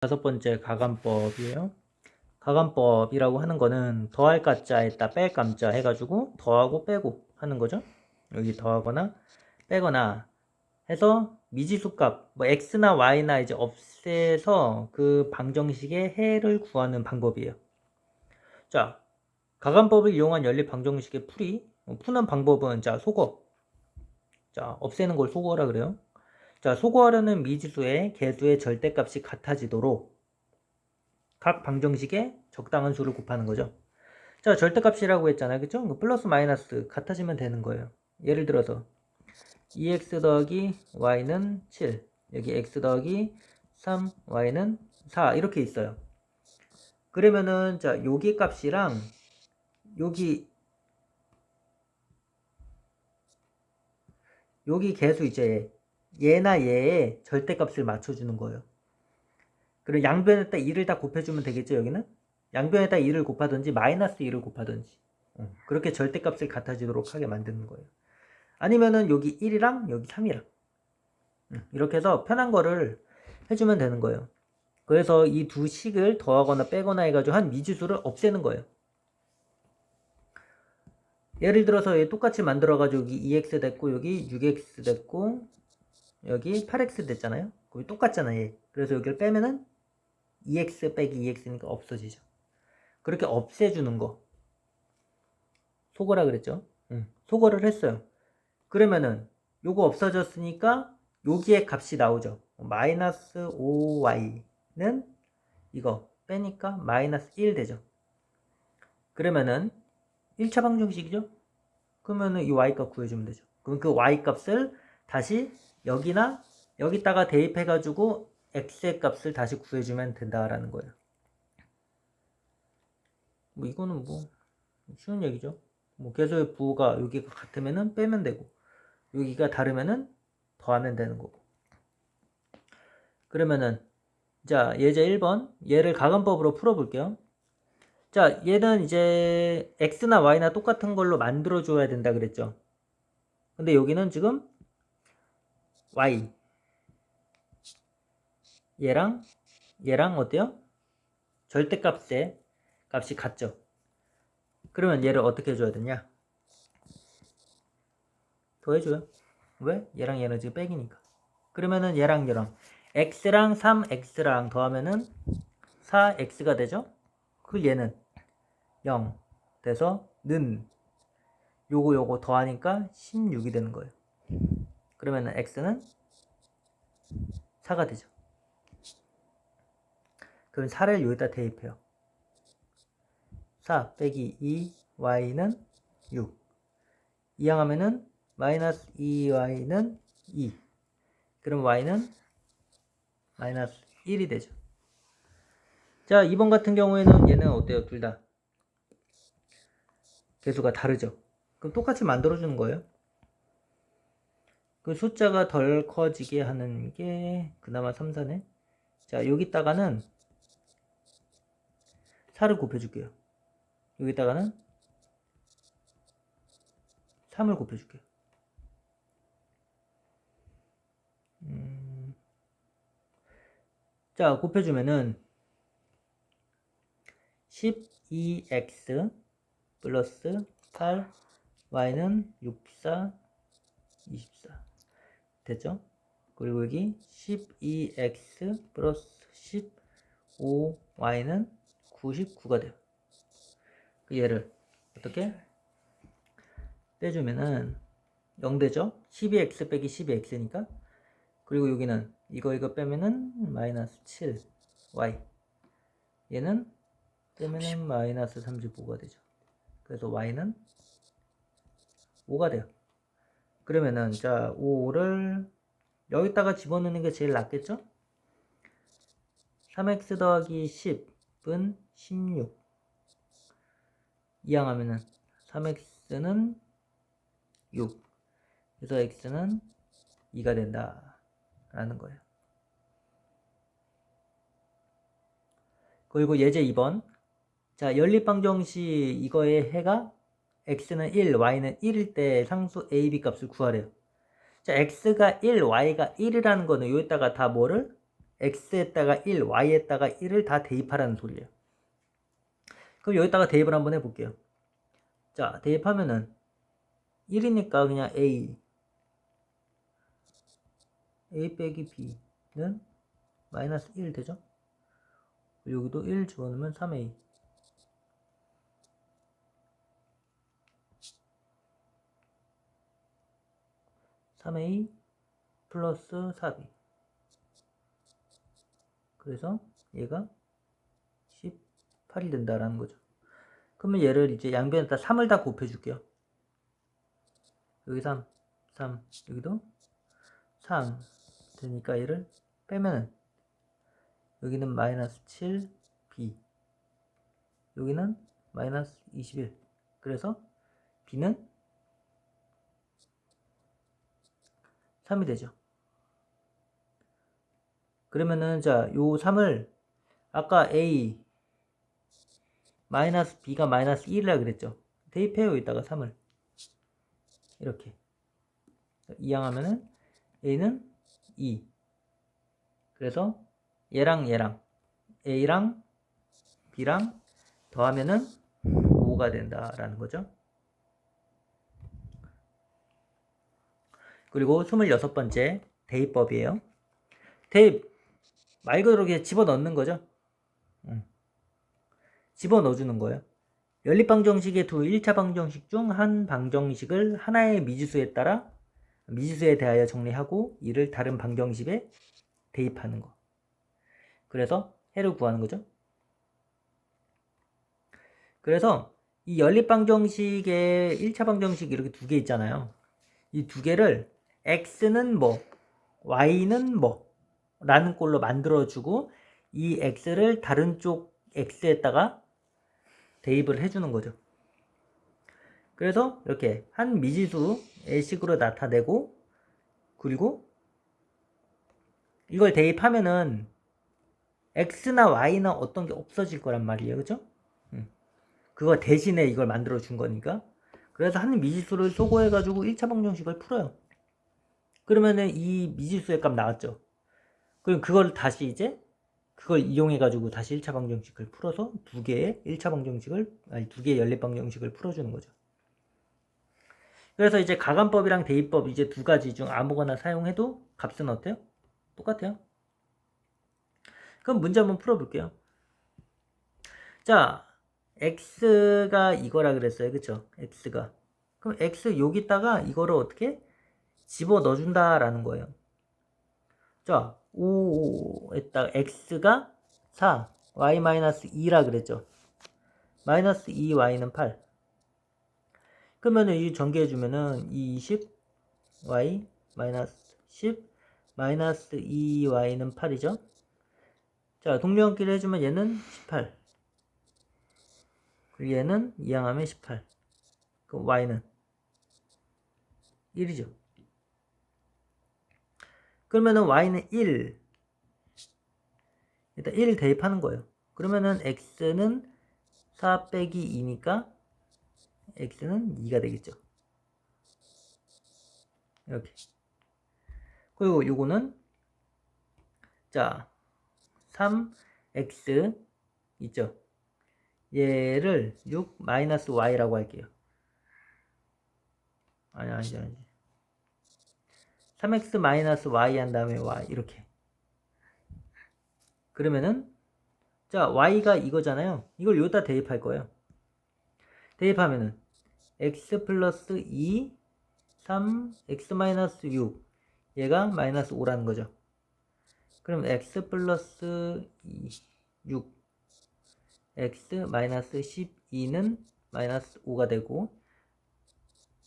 다섯 번째 가감법이에요. 가감법이라고 하는 거는 더할 가짜에다 뺄 감짜 해가지고 더하고 빼고 하는 거죠. 여기 더하거나 빼거나 해서 미지수 값, 뭐 x나 y나 이제 없애서 그 방정식의 해를 구하는 방법이에요. 자, 가감법을 이용한 연립 방정식의 풀이, 어, 푸는 방법은 자 소거. 자, 없애는 걸 소거라 그래요. 자, 소거하려는 미지수의 개수의 절대값이 같아지도록 각 방정식에 적당한 수를 곱하는 거죠. 자, 절대값이라고 했잖아요. 그죠? 그 플러스 마이너스 같아지면 되는 거예요. 예를 들어서 2x 더하기 y는 7, 여기 x 더하기 3, y는 4 이렇게 있어요. 그러면은 자, 여기 값이랑 여기 여기 개수 이제 얘나 얘의 절대값을 맞춰주는 거예요. 그리고 양변에다 2를 다 곱해주면 되겠죠, 여기는? 양변에다 2를 곱하든지 마이너스 2를 곱하든지 어, 그렇게 절대값을 같아지도록 하게 만드는 거예요. 아니면은 여기 1이랑 여기 3이랑 음, 이렇게 해서 편한 거를 해주면 되는 거예요. 그래서 이 두 식을 더하거나 빼거나 해가지고 한 미지수를 없애는 거예요. 예를 들어서 얘 똑같이 만들어가지고 여기 2x 됐고 여기 6x 됐고 여기 8x 됐잖아요. 거기 똑같잖아 얘. 그래서 여기를 빼면은 2x 빼기 2x니까 없어지죠. 그렇게 없애주는 거. 소거라 그랬죠? 응. 소거를 했어요. 그러면은 요거 없어졌으니까 여기에 값이 나오죠. 마이너스 5y는 이거 빼니까 마이너스 1 되죠. 그러면은 1차 방정식이죠? 그러면은 이 y값 구해주면 되죠. 그럼 그 y값을 다시 여기나 여기다가 대입해가지고 x의 값을 다시 구해주면 된다라는 거예요. 뭐 이거는 뭐 쉬운 얘기죠. 뭐 계속의 부호가 여기가 같으면은 빼면 되고 여기가 다르면은 더하면 되는 거고. 그러면은 자 예제 1번 얘를 가감법으로 풀어볼게요. 자 얘는 이제 x나 y나 똑같은 걸로 만들어 줘야 된다 그랬죠. 근데 여기는 지금 y 얘랑 얘랑 어때요? 절대값의 값이 같죠. 그러면 얘를 어떻게 해줘야 되냐? 더해줘요. 왜? 얘랑 얘는 지금 빼기니까. 그러면은 얘랑 얘랑 x랑 3x랑 더하면은 4x가 되죠? 그 얘는 0 돼서 는 요거 요거 더하니까 16이 되는 거예요. 그러면은 x는 4가 되죠. 그럼 4를 여기다 대입해요. 4 빼기 2 y는 6 이항하면은 마이너스 2y는 2 그럼 y는 마이너스 1이 되죠. 자 2번 같은 경우에는 얘는 어때요? 둘 다 개수가 다르죠. 그럼 똑같이 만들어주는 거예요. 그 숫자가 덜 커지게 하는 게 그나마 3, 4네. 자 여기다가는 4를 곱해줄게요. 여기다가는 3을 곱해줄게요. 음... 자, 곱해주면은 12x 플러스 8 y는 64 24 됐죠? 그리고 여기 12x 플러스 15 y는 99가 돼요. 그 얘를 어떻게 빼주면은 0 되죠? 12x 빼기 12x니까 그리고 여기는 이거 이거 빼면은 마이너스 7y 얘는 빼면은 마이너스 35가 되죠. 그래서 y는 5가 돼요. 그러면은 자 5를 여기다가 집어넣는 게 제일 낫겠죠? 3x 더하기 10은 16 이항 하면은 3x는 6 그래서 x는 2가 된다 라는 거예요. 그리고 예제 2번. 자 연립방정식 이거의 해가 x는 1, y는 1일 때 상수 a, b 값을 구하래요 자 x가 1, y가 1이라는 거는 여기다가 다 뭐를 x에다가 1, y에다가 1을 다 대입하라는 소리예요. 그럼 여기다가 대입을 한번 해볼게요. 자, 대입하면은 1이니까 그냥 a a 빼기 b는 마이너스 1 되죠? 여기도 1 집어넣으면 3a 3a 플러스 4b 그래서 얘가 18이 된다라는 거죠. 그러면 얘를 이제 양변에다 3을 다 곱해줄게요. 여기 3, 3, 여기도 3 되니까 얘를 빼면은 여기는 마이너스 7, b 여기는 마이너스 21 그래서 b는 3이 되죠. 그러면은 자, 요 3을 아까 a 마이너스 b가 마이너스 1이라 그랬죠. 대입해요. 이따가 3을 이렇게 이항하면은 a는 2 그래서 얘랑 얘랑 a랑 b랑 더하면은 5가 된다라는 거죠. 그리고 26번째 대입법이에요. 대입 말 그대로 그냥 집어넣는 거죠. 응. 집어넣어 주는 거예요. 연립 방정식의 두 1차 방정식 중 한 방정식을 하나의 미지수에 따라 미지수에 대하여 정리하고 이를 다른 방정식에 대입하는 거. 그래서 해를 구하는 거죠. 그래서 이 연립 방정식의 1차 방정식 이렇게 두 개 있잖아요. 이 두 개를 x는 뭐, y는 뭐, 라는 꼴로 만들어주고 이 x를 다른 쪽 x에다가 대입을 해주는 거죠. 그래서 이렇게 한 미지수의 식으로 나타내고 그리고 이걸 대입하면은 x나 y나 어떤 게 없어질 거란 말이에요. 그죠? 그거 대신에 이걸 만들어 준 거니까. 그래서 한 미지수를 소거해 가지고 1차 방정식을 풀어요. 그러면은 이 미지수의 값 나왔죠. 그럼 그걸 다시 이제 그걸 이용해 가지고 다시 1차 방정식을 풀어서 두 개의 1차 방정식을, 아니 두 개의 연립 방정식을 풀어 주는 거죠. 그래서 이제 가감법이랑 대입법 이제 두 가지 중 아무거나 사용해도 값은 어때요? 똑같아요. 그럼 문제 한번 풀어 볼게요. 자, x가 이거라 그랬어요. 그쵸? x가. 그럼 x 여기다가 이거를 어떻게 집어 넣어준다라는 거예요. 자, 5에다가 x가 4, y-2라 그랬죠. 마이너스 2y는 8. 그러면은 이 전개해주면은 20, y, 마이너스 10, 마이너스 2y는 8이죠. 자, 동료끼리 해주면 얘는 18. 그리고 얘는 이항하면 18. 그럼 y는 1이죠. 그러면은 y는 1. 일단 1 대입하는 거예요. 그러면은 x는 4 빼기 2니까 x는 2가 되겠죠. 이렇게. 그리고 요거는 자 3x 있죠. 얘를 6 마이너스 y라고 할게요. 아니 아니지 아니지. 3x 마이너스 y 한 다음에 y 이렇게. 그러면은 자 y가 이거잖아요. 이걸 여기다 대입할 거예요. 대입하면은 x 플러스 2 3 x 마이너스 6 얘가 마이너스 5라는 거죠. 그럼 x 플러스 2, 6 x 마이너스 12는 마이너스 5가 되고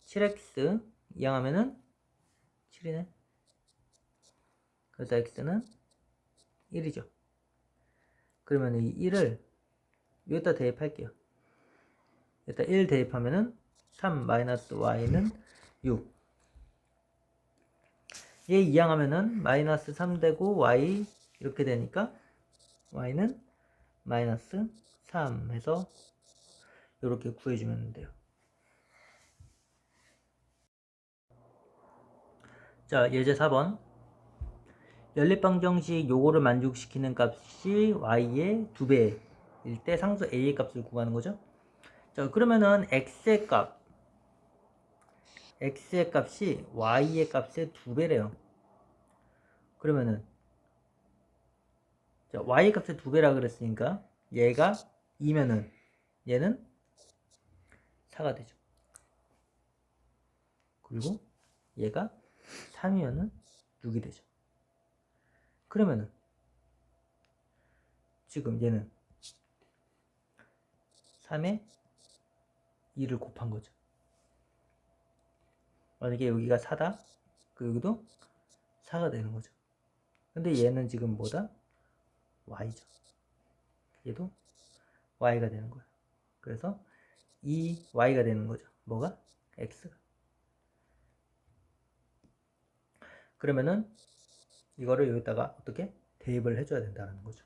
7x 이항하면은 7이네. 그래서 x는 1이죠. 그러면 이 1을 여기다 대입할게요. 일단 1 대입하면은 3 마이너스 y는 6. 얘 이항하면은 마이너스 3 되고 y 이렇게 되니까 y는 마이너스 3 해서 이렇게 구해주면 돼요. 자, 예제 4번. 연립방정 식 요거를 만족시키는 값이 y의 두 배일 때 상수 a의 값을 구하는 거죠. 자, 그러면은 x의 값 x의 값이 y의 값의 두 배래요. 그러면은 자, y 값의 두 배라 그랬으니까 얘가 2면은 얘는 4가 되죠. 그리고 얘가 3이면은 6이 되죠. 그러면은 지금 얘는 3에 2를 곱한 거죠. 만약에 여기가 4다. 그 여기도 4가 되는 거죠. 근데 얘는 지금 뭐다? y죠. 얘도 y가 되는 거예요. 그래서 이 y가 되는 거죠. 뭐가? x가. 그러면은 이거를 여기다가 어떻게 대입을 해줘야 된다는 거죠.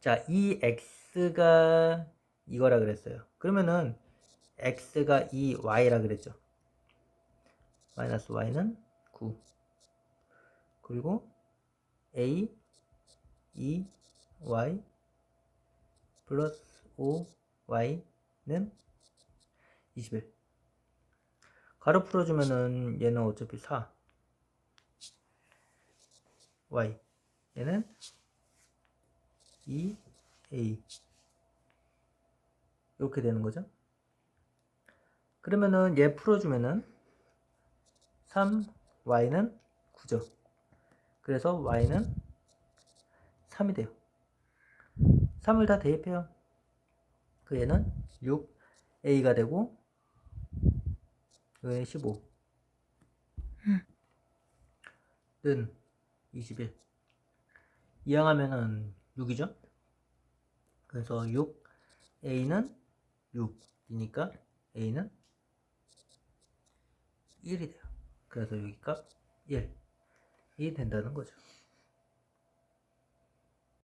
자, 이 x가 이거라 그랬어요. 그러면은 x가 이 y라 그랬죠. 마이너스 y는 9. 그리고 a 2 y 플러스 5 y는 21. 가로 풀어주면은 얘는 어차피 4. Y 얘는 2a 이렇게 되는 거죠. 그러면은 얘 풀어주면은 3y는 9죠. 그래서 y는 3이 돼요. 3을 다 대입해요. 그 얘는 6a가 되고 얘는 15. 는 21. 이항하면은 6이죠? 그래서 6, A는 6이니까 A는 1이 돼요. 그래서 여기 값 1이 된다는 거죠.